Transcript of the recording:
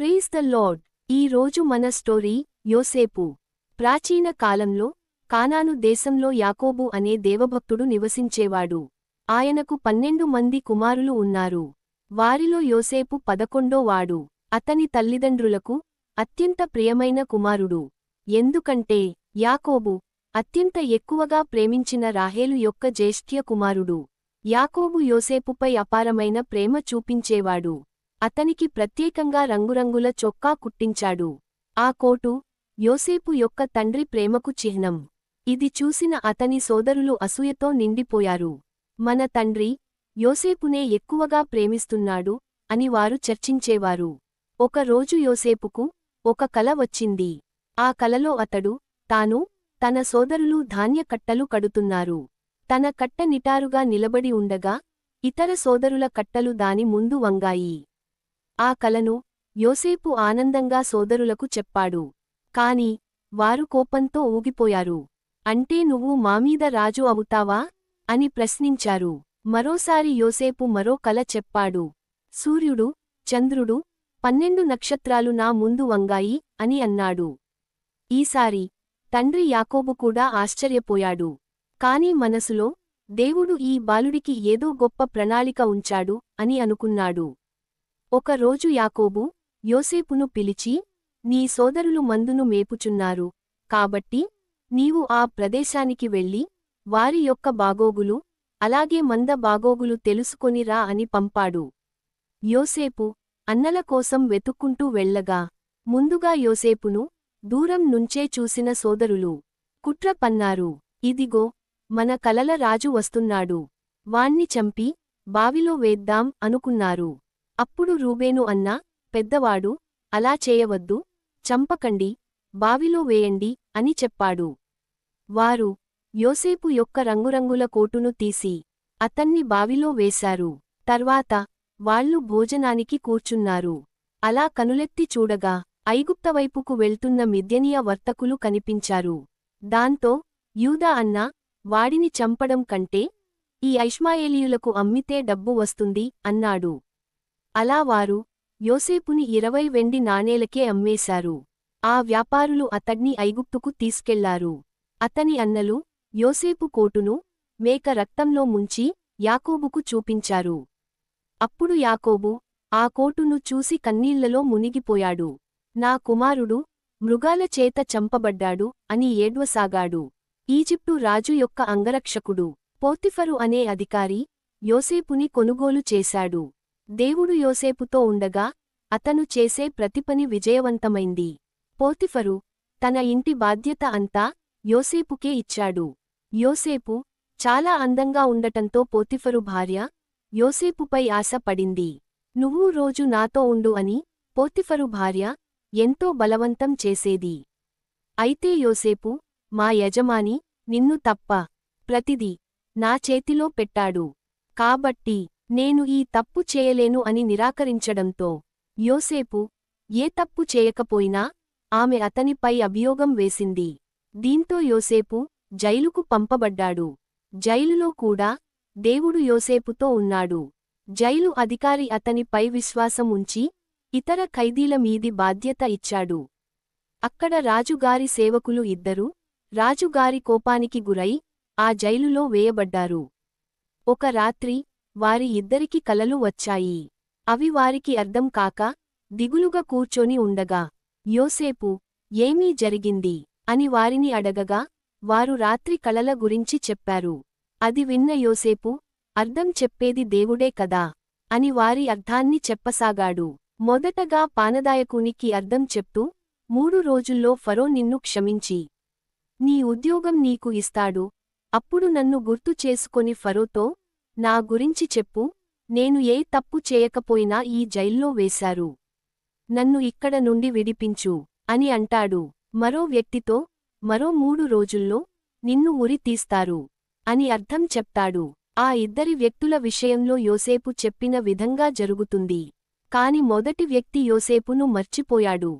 Praise the lord ఈ రోజు మన స్టోరీ యోసేపు. ప్రాచీన కాలంలో కానాను దేశంలో యాకోబు అనే దేవభక్తుడు నివసించేవాడు. ఆయనకు పన్నెండు మంది కుమారులు ఉన్నారు. వారిలో యోసేపు పదకొండోవాడు అతని తల్లిదండ్రులకు అత్యంత ప్రియమైన కుమారుడు. ఎందుకంటే యాకోబు అత్యంత ఎక్కువగా ప్రేమించిన రాహేలు యొక్క జ్యేష్ఠ్య కుమారుడు. యాకోబు యోసేపుపై అపారమైన ప్రేమ చూపించేవాడు. అతనికి ప్రత్యేకంగా రంగురంగుల చొక్కా కుట్టించాడు. ఆ కోటు యోసేపు యొక్క తండ్రి ప్రేమకు చిహ్నం. ఇది చూసిన అతని సోదరులు అసూయతో నిండిపోయారు. మన తండ్రి యోసేపునే ఎక్కువగా ప్రేమిస్తున్నాడు అని వారు చర్చించేవారు. ఒకరోజు యోసేపుకు ఒక కల వచ్చింది. ఆ కలలో అతడు తాను తన సోదరులు ధాన్య కట్టలు కడుతున్నారు. తన కట్ట నిటారుగా నిలబడి ఉండగా ఇతర సోదరుల కట్టలు దాని ముందు వంగాయి. ఆ కలను యోసేపు ఆనందంగా సోదరులకు చెప్పాడు. కాని వారు కోపంతో ఊగిపోయారు. అంటే నువ్వు మామీద రాజు అవుతావా? అని ప్రశ్నించారు. మరోసారి యోసేపు మరో కల చెప్పాడు. సూర్యుడు చంద్రుడు పన్నెండు నక్షత్రాలు నా ముందు వంగాయి అని అన్నాడు. ఈసారి తండ్రి యాకోబు కూడా ఆశ్చర్యపోయాడు. కాని మనసులో దేవుడు ఈ బాలుడికి ఏదో గొప్ప ప్రణాళిక ఉంచాడు అని అనుకున్నాడు. ఒకరోజు యాకోబు యోసేపును పిలిచి నీ సోదరులు మందును మేపుచున్నారు. కాబట్టి నీవు ఆ ప్రదేశానికి వెళ్ళి వారి యొక్క బాగోగులు అలాగే మంద బాగోగులు తెలుసుకొనిరా అని పంపాడు. యోసేపు అన్నల కోసం వెతుక్కుంటూ వెళ్ళగా ముందుగా యోసేపును దూరం నుంచే చూసిన సోదరులు కుట్ర పన్నారు. ఇదిగో మన కలల రాజు వస్తున్నాడు. వాణ్ణి చంపి బావిలో వేద్దాం అనుకున్నారు. అప్పుడు రూబేను అన్నా పెద్దవాడు అలా చేయవద్దు చంపకండి బావిలో వేయండి అని చెప్పాడు. వారు యోసేపు యొక్క రంగురంగుల కోటును తీసి అతన్ని బావిలో వేశారు. తర్వాత వాళ్ళు భోజనానికి కూర్చున్నారు. అలా కనులెత్తి చూడగా ఐగుప్తవైపుకు వెళ్తున్న మిద్యనీయ వర్తకులు కనిపించారు. దాంతో యూదా అన్న వాడిని చంపడం కంటే ఈ ఐష్మాయేలీయులకు అమ్మితే డబ్బు వస్తుంది అన్నాడు. అలా వారు యోసేపుని ఇరవై వెండి నాణేలకే అమ్మేశారు. ఆ వ్యాపారులు అతడ్ని ఐగుప్తుకు తీసుకెళ్ళారు. అతని అన్నలు యోసేపు కోటును మేక రక్తంలో ముంచి యాకోబుకు చూపించారు. అప్పుడు యాకోబు ఆ కోటును చూసి కన్నీళ్ళలో మునిగిపోయాడు. నా కుమారుడు మృగాల చేత చంపబడ్డాడు అని ఏడ్వసాగాడు. ఈజిప్టు రాజు యొక్క అంగరక్షకుడు పోతిఫరు అనే అధికారి యోసేపుని కొనుగోలు చేశాడు. దేవుడు యోసేపుతో ఉండగా అతను చేసే ప్రతిపని విజయవంతమైంది. పోతిఫరు తన ఇంటి బాధ్యత అంతా యోసేపుకే ఇచ్చాడు. యోసేపు చాలా అందంగా ఉండటంతో పోతిఫరు భార్య యోసేపుపై ఆశ పడింది. నువ్వు రోజు నాతో ఉండు అని పోతిఫరు భార్య ఎంతో బలవంతం చేసేది. అయితే యోసేపు మా యజమాని నిన్ను తప్ప ప్రతిదీ నా చేతిలో పెట్టాడు. కాబట్టి నేను ఈ తప్పు చేయలేను అని నిరాకరించడంతో యోసేపు ఏ తప్పు చేయకపోయినా ఆమె అతనిపై అభియోగం వేసింది. దీంతో యోసేపు జైలుకు పంపబడ్డాడు. జైలులో కూడా దేవుడు యోసేపుతో ఉన్నాడు. జైలు అధికారి అతనిపై విశ్వాసం ఉంచి ఇతర ఖైదీల మీది బాధ్యత ఇచ్చాడు. అక్కడ రాజుగారి సేవకులు ఇద్దరు రాజుగారి కోపానికి గురై ఆ జైలులో వేయబడ్డారు. ఒక రాత్రి వారి ఇద్దరికి కలలు వచ్చాయి. అవి వారికి అర్థం కాక దిగులుగా కూర్చొని ఉండగా యోసేపు ఏమీ జరిగింది? అని వారిని అడగగా వారు రాత్రి కలల గురించి చెప్పారు. అది విన్న యోసేపు అర్థం చెప్పేది దేవుడే కదా? అని వారి అర్థాన్ని చెప్పసాగాడు. మొదటగా పానదాయకునికి అర్థం చెప్తూ మూడు రోజుల్లో ఫరో నిన్ను క్షమించి. నీ ఉద్యోగం నీకు ఇస్తాడు. అప్పుడు నన్ను గుర్తు చేసుకొని ఫరోతో నా గురించి చెప్పు నేను ఏ తప్పు చేయకపోయినా ఈ జైల్లో వేశారు. నన్ను ఇక్కడ నుండి విడిపించు అని అంటాడు. మరో వ్యక్తితో మరో మూడు రోజుల్లో నిన్ను ఉరి తీస్తారు అని అర్థం చెప్తాడు. ఆ ఇద్దరి వ్యక్తుల విషయంలో యోసేపు చెప్పిన విధంగా జరుగుతుంది. కాని మొదటి వ్యక్తి యోసేపును మర్చిపోయాడు.